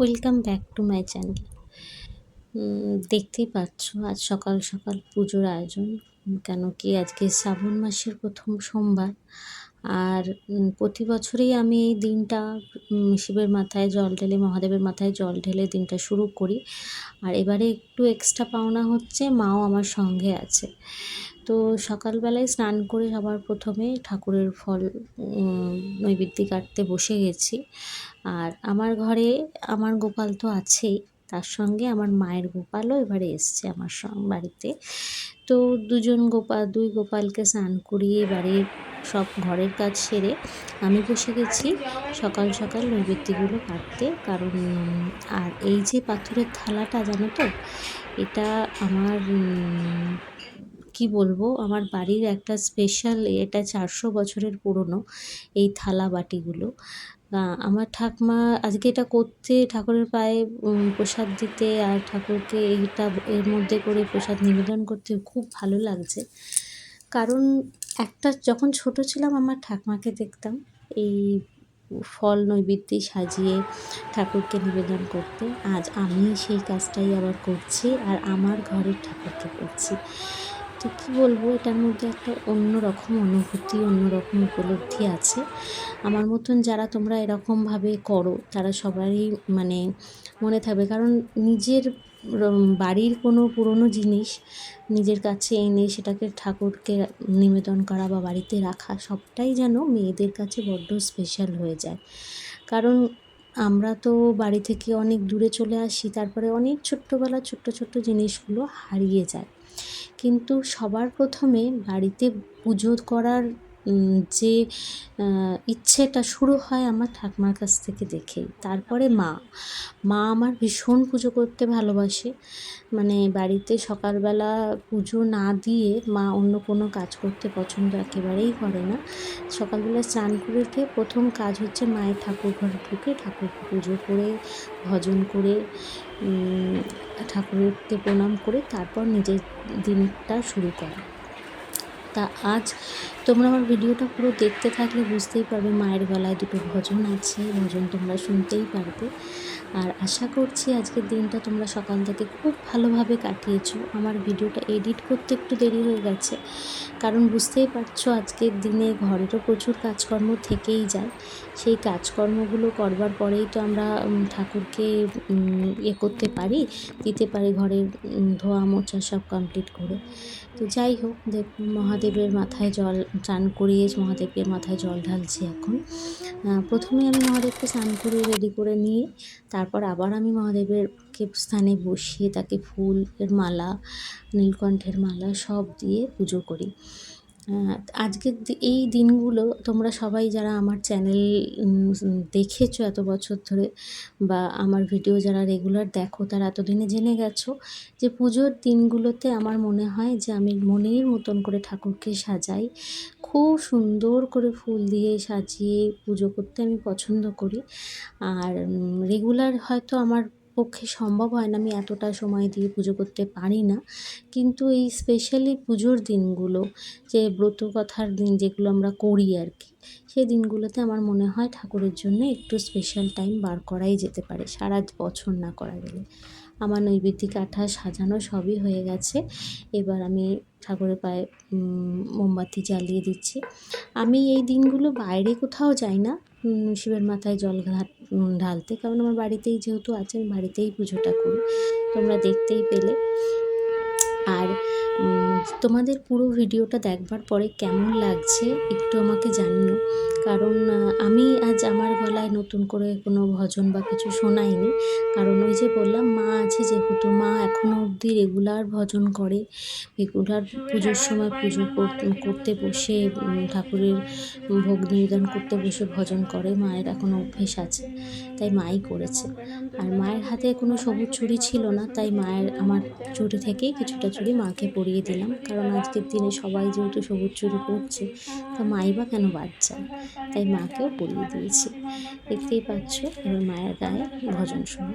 Welcome back to my channel দেখতেই পাচ্ছ, আজ সকাল সকাল পুজোর আয়োজন, কেন কি আজকে শ্রাবণ মাসের প্রথম সোমবার। আর প্রতি বছরেই আমি এই দিনটা শিবের মাথায় জল ঢেলে, মহাদেবের মাথায় জল ঢেলে দিনটা শুরু করি। আর এবারে একটু এক্সট্রা পাওনা হচ্ছে, মাও আমার সঙ্গে আছে। তো সকালবেলায় স্নান করে সবার প্রথমে ঠাকুরের ফল নৈবেদ্য কাটতে বসে গেছি। আর আমার ঘরে আমার গোপাল তো আছেই, তার সঙ্গে আমার মায়ের গোপালও এবারে এসছে আমার বাড়িতে। তো দুজন গোপাল দুই গোপালকে স্নান করিয়ে বাড়ির সব ঘরের কাজ সেরে আমি বসে গেছি সকাল সকাল নৈবেদ্যগুলো কাটতে। কারণ আর এই যে পাথরের থালাটা জানো তো, এটা আমার কি বলব? আমার বাড়ির একটা স্পেশাল এটা চারশো বছরের পুরনো, এই থালা বাটিগুলো। আমার ঠাকমা আজকে এটা করতে, ঠাকুরের পায়ে প্রসাদ দিতে আর ঠাকুরকে এইটা এর মধ্যে করে প্রসাদ নিবেদন করতে খুব ভালো লাগছে। কারণ একটা যখন ছোট ছিলাম, আমার ঠাকমাকে দেখতাম এই ফল নৈবেদ্যে সাজিয়ে ঠাকুরকে নিবেদন করতে। আজ আমি সেই কাজটাই আবার করছি আর আমার ঘরের ঠাকুরকে করছি। তো কী বলব, এটার মধ্যে একটা অন্য রকম অনুভূতি অন্য রকম উপলব্ধি আছে। আমার মতন যারা তোমরা এরকমভাবে করো, তারা সবারই মানে মনে থাকবে। কারণ নিজের বাড়ির কোনো পুরনো জিনিস নিজের কাছে এনে সেটাকে ঠাকুরকে নিবেদন করা বা বাড়িতে রাখা, সবটাই যেন মেয়েদের কাছে বড্ড স্পেশাল হয়ে যায়। কারণ আমরা তো বাড়ি থেকে অনেক দূরে চলে আসি, তারপরে অনেক ছোট্টবেলা ছোট্ট ছোট্ট জিনিসগুলো হারিয়ে যায়। কিন্তু সবার প্রথমে বাড়িতে পুজো করার যে ইচ্ছেটা শুরু হয় আমার ঠাকুমার কাছ থেকে দেখেই। তারপরে মা। মা আমার ভীষণ পুজো করতে ভালোবাসে। মানে বাড়িতে সকালবেলা পুজো না দিয়ে মা অন্য কোনো কাজ করতে পছন্দ একেবারেই করে না। সকালবেলা স্নান করে উঠে প্রথম কাজ হচ্ছে মায়ের ঠাকুর ঘরে ঢুকে ঠাকুরকে পুজো করে, ভজন করে ঠাকুরকে প্রণাম করে তারপর নিজের দিনটা শুরু করে। তা আজ তোমরা আমার ভিডিওটা পুরো দেখতে থাকলে বুঝতেই পারবে মায়ের গলায় দুটো ভজন আছে, ভজন তোমরা শুনতেই পারবে। আর আশা করছি আজকের দিনটা তোমরা সকাল থেকে খুব ভালোভাবে কাটিয়েছো। আমার ভিডিওটা এডিট করতে একটু দেরি হয়ে গেছে, কারণ বুঝতেই পারছ আজকের দিনে ঘরেরও প্রচুর কাজকর্ম থেকেই যায়। সেই কাজকর্মগুলো করবার পরেই তো আমরা ঠাকুরকে ইয়ে করতে পারি, দিতে পারি ঘরের ধোয়া মোছা সব কমপ্লিট করে। তো যাই হোক দেখুন মহাদেবের মাথায় জল, চান করিয়ে মহাদেবের মাথায় জল ঢালছি এখন। প্রথমে আমি মহাদেবকে স্নান করিয়ে রেডি করে নিয়ে তারপর আবার আমি মহাদেবেরকে স্থানে বসিয়ে তাকে ফুলের মালা, নীলকণ্ঠের মালা সব দিয়ে পুজো করি। আজকের এই দিনগুলো তোমরা সবাই যারা আমার চ্যানেল দেখেছ এত বছর ধরে বা আমার ভিডিও যারা রেগুলার দেখো, তারা এতদিনে জেনে গেছো যে পুজোর দিনগুলোতে আমার মনে হয় যে আমি মনের মতন করে ঠাকুরকে সাজাই। খুব সুন্দর করে ফুল দিয়ে সাজিয়ে পুজো করতে আমি পছন্দ করি। আর রেগুলার হয়তো আমার পক্ষে সম্ভব হয় না, আমি এতটা সময় দিয়ে পুজো করতে পারি না। কিন্তু এই স্পেশালি পুজোর দিনগুলো, যে ব্রত কথার দিন যেগুলো আমরা করি আর কি সেই দিনগুলোতে আমার মনে হয় ঠাকুরের জন্য একটু স্পেশাল টাইম বার করাই যেতে পারে, সারা বছর না করা গেলে। আমার নৈবেদ্য কাঠা সাজানো সবই হয়ে গেছে, এবার আমি ঠাকুরের পায়ে মোমবাতি জ্বালিয়ে দিচ্ছি। আমি এই দিনগুলো বাইরে কোথাও যাই না শিবের মাথায় জল ঢালতে। কারণ আমার বাড়িতেই যেহেতু আছে আমি বাড়িতেই পুজোটা করি। তোমরা দেখতেই পেলে। তোমাদের পুরো ভিডিওটা দেখবার পরে কেমন লাগছে একটু আমাকে জানিও। কারণ আমি আজ আমার গলায় নতুন করে কোনো ভজন বা কিছু শোনাইনি। কারণ ওই যে বললাম, মা আছে যেহেতু, মা এখনও অবধি রেগুলার ভজন করে। রেগুলার পুজোর সময় পুজো করতে বসে ঠাকুরের ভোগ নিবেদন করতে বসে ভজন করে, মায়ের এখন অভ্যেস আছে, তাই মাই করেছে। আর মায়ের হাতে কোনো সবুজ চুড়ি ছিল না, তাই মায়ের, আমার চুড়ি থেকেই কিছুটা চুড়ি মাকে পরিয়ে দিলাম। কারণ আজকের দিনে সবাই যেহেতু সবুজ চুরি করছে, তা মাই বা কেন বাচ্চা? তাই মাকেও পরিয়ে দিয়েছি। দেখতেই পাচ্ছ, এবার মায়ের গায়ে ভজন শুনে।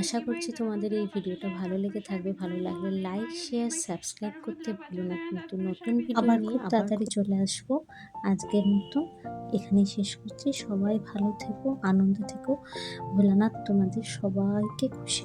আশা করছি তোমাদের এই ভিডিওটা ভালো লেগে থাকবে। ভালো লাগলে লাইক শেয়ার সাবস্ক্রাইব করতে ভুলো না। কিন্তু নতুন ভিডিও আবার খুব তাড়াতাড়ি চলে আসব। আজকের মতো এখানেই শেষ করছি। সবাই ভালো থেকো আনন্দ থেকো। ভোলানাথ তোমাদের সবাইকে খুশি।